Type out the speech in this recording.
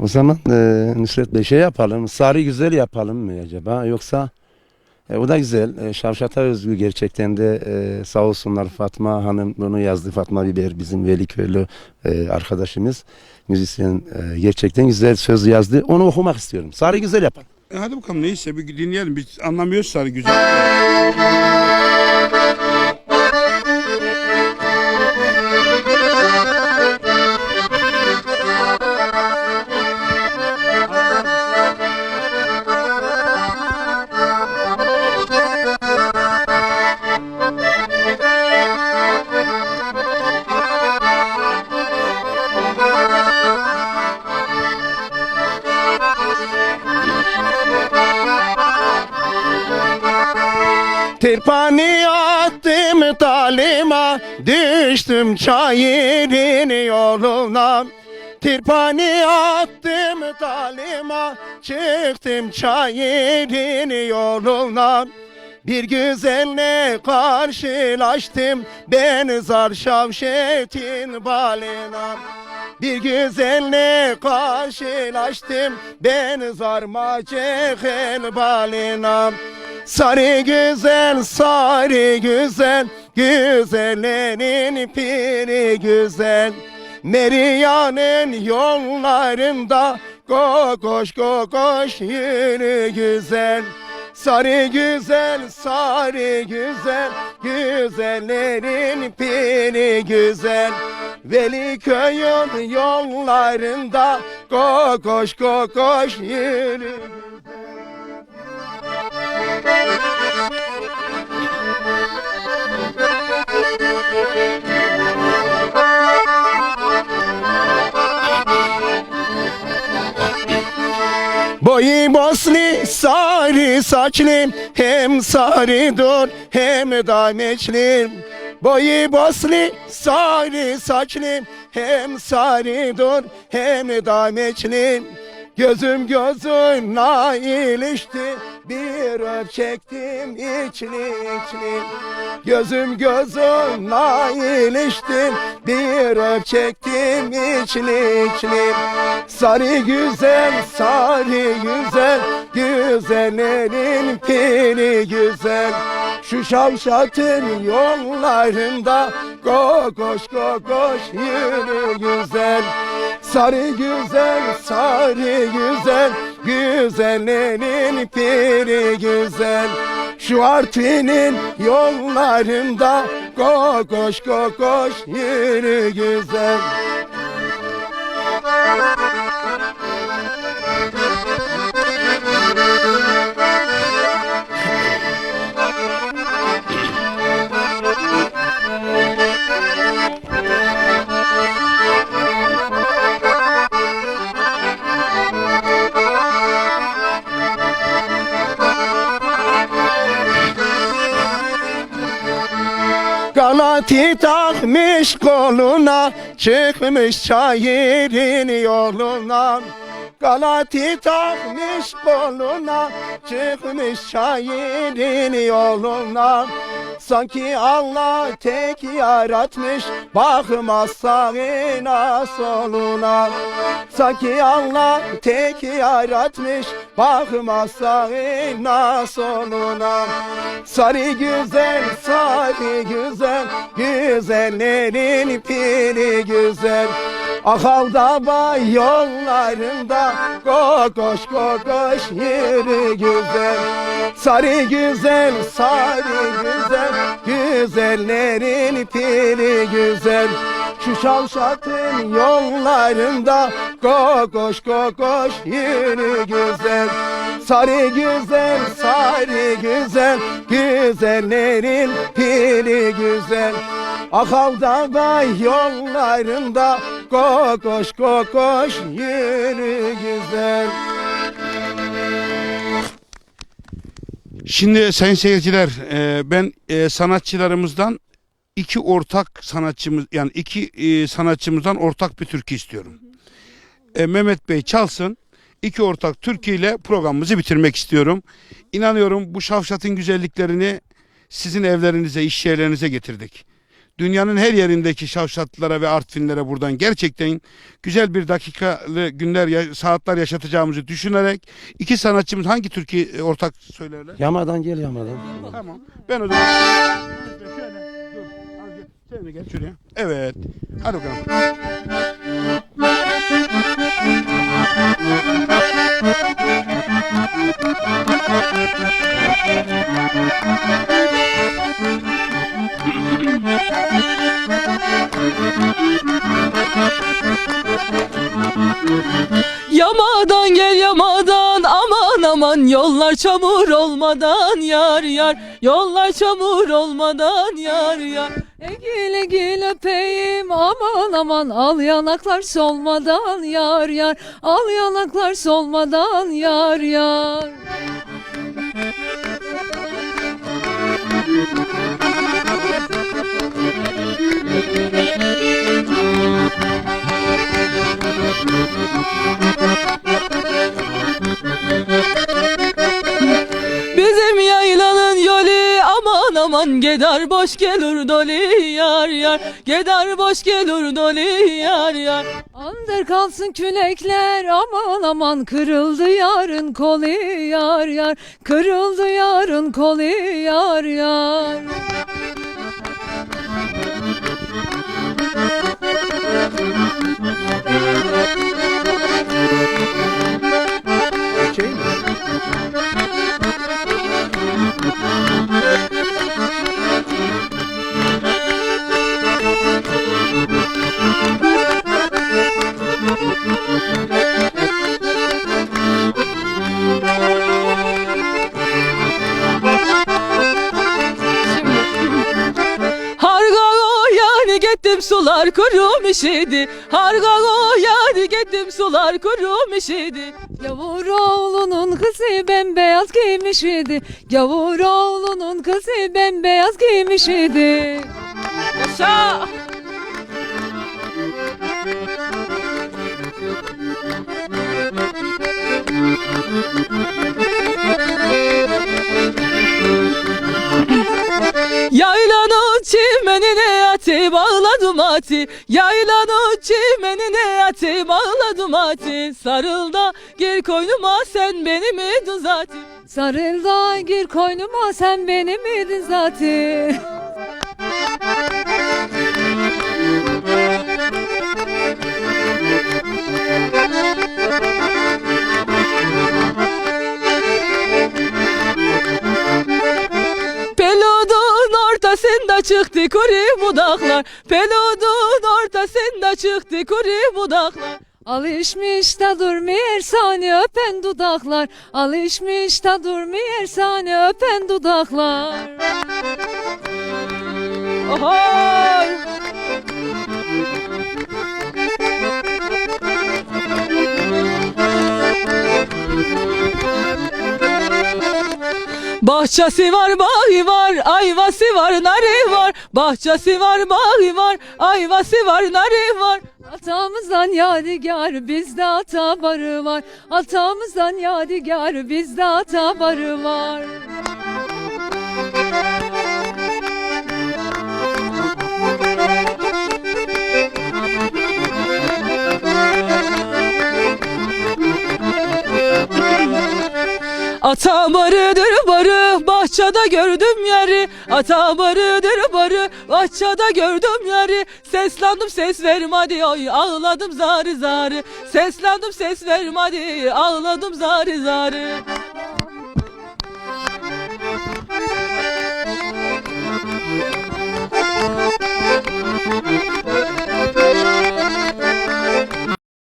O zaman e, Nusret Bey şey yapalım. Sarı güzel yapalım mı acaba? Yoksa e, o da güzel. E, Şavşat'a özgü gerçekten de e, sağ olsunlar Fatma Hanım bunu yazdı. Fatma Biber bizim Veliköylü e, arkadaşımız. Müzisyen e, gerçekten güzel söz yazdı. Onu okumak istiyorum. Sarı güzel yapalım. E hadi bakalım neyse bir dinleyelim. Biz anlamıyoruz sarı güzel. Tirpani attım talima, düştüm çayırın yoluna. Tirpani attım talima, çıktım çayırın yoluna. Bir güzelle karşılaştım, ben zar şavşetin balına. Bir güzelle karşılaştım, ben zarma cehel balına. Sarı güzel, sarı güzel, güzellerin piri güzel. Meriyan'ın yollarında kokoş kokoş yürü güzel. Sarı güzel, sarı güzel, güzellerin piri güzel. Veli köyün yollarında kokoş kokoş yürü Boyu bosli sarı saçlı hem sarıdır hem dameçli. Boyu bosli sarı saçlı hem sarıdır hem dameçli Gözüm gözüne ilişti. Bir öp çektim içli içli. Gözüm gözüne ilişti. Bir öp çektim içli içli. Sarı güzel sarı güzel. Güzellerin piri güzel Şu şavşatın yollarında kokoş kokoş yürü güzel Sarı güzel, sarı güzel, güzellerin piri güzel. Şu Artvin'in yollarında kokoş kokoş yürü güzel. Kanati takmış koluna Çıkmış çayırın yoluna. Galati takmış koluna Çıkmış çayırın yoluna. Sanki Allah tek yaratmış Bakmaz sağına soluna. Sanki Allah tek yaratmış Bakmaz sağına soluna Sarı güzel, sarı güzel Güzellerin piri güzel. Akalda bay yollarında Kokoş kokoş yürü güzel. Sarı güzel, sarı güzel Güzellerin piri güzel Şu şavşatın yollarında Kokoş kokoş yürü güzel. Sarı güzel, sarı güzel Güzellerin piri güzel. Akalda bay yollarında Kokoş kokoş yürü güzel. Şimdi sayın seyirciler e, ben e, sanatçılarımızdan iki ortak sanatçımız yani iki e, sanatçımızdan ortak bir türkü istiyorum. E, Mehmet Bey çalsın. İki ortak türkü ile programımızı bitirmek istiyorum. İnanıyorum bu şavşatın güzelliklerini sizin evlerinize, iş yerlerinize getirdik. dünyanın her yerindeki Şavşatlılara ve Artvinlere buradan gerçekten güzel bir dakikalı günler, saatler yaşatacağımızı düşünerek iki sanatçımız hangi türkü e, ortak söylerler? Yamadan gel yamadan. Tamam. Ben o zaman Sen de gel şuraya. Evet. Hadi bakalım. Yamadan gel yamadan yollar çamur olmadan yar yar. Yollar çamur olmadan yar yar. Egil egil öpeyim. Aman aman. Al yanaklar solmadan yar yar. Al yanaklar solmadan yar yar Gedar boş gelir doli yar yar. Gedar boş gelir doli yar yar. Andır kalsın külekler aman aman kırıldı yarın kolu yar yar. Kırıldı yarın kolu yar yar sular kurum işidi. Hargago yani gittim sular kurum işidi. Gavur oğlunun kızı bembeyaz giymiş idi. Gavur oğlunun kızı bembeyaz giymiş idi. Yaşa ati Yaylanın çimenine ati bağladım ati Sarıl da gir koynuma sen benim idin zaten Sarıl da gir koynuma sen benim idin zaten çıktı kuru budaklar. Peludun ortasında çıktı kuru budaklar. Alışmış da durmuyor sani öpen dudaklar. Alışmış da durmuyor sani öpen dudaklar. Ohoy! Bahçesi var, bağı var, ayvası var, narı var. Bahçesi var, bağı var, ayvası var, narı var. Atamızdan yadigar bizde ata barı var Atamızdan yadigar bizde ata barı var Ata barıdır bahçede gördüm yeri. Ata barıdır barı, bahçede gördüm yeri. Seslendim ses vermedi, ay ağladım zarı zarı. Seslendim ses vermedi, ağladım zarı zarı.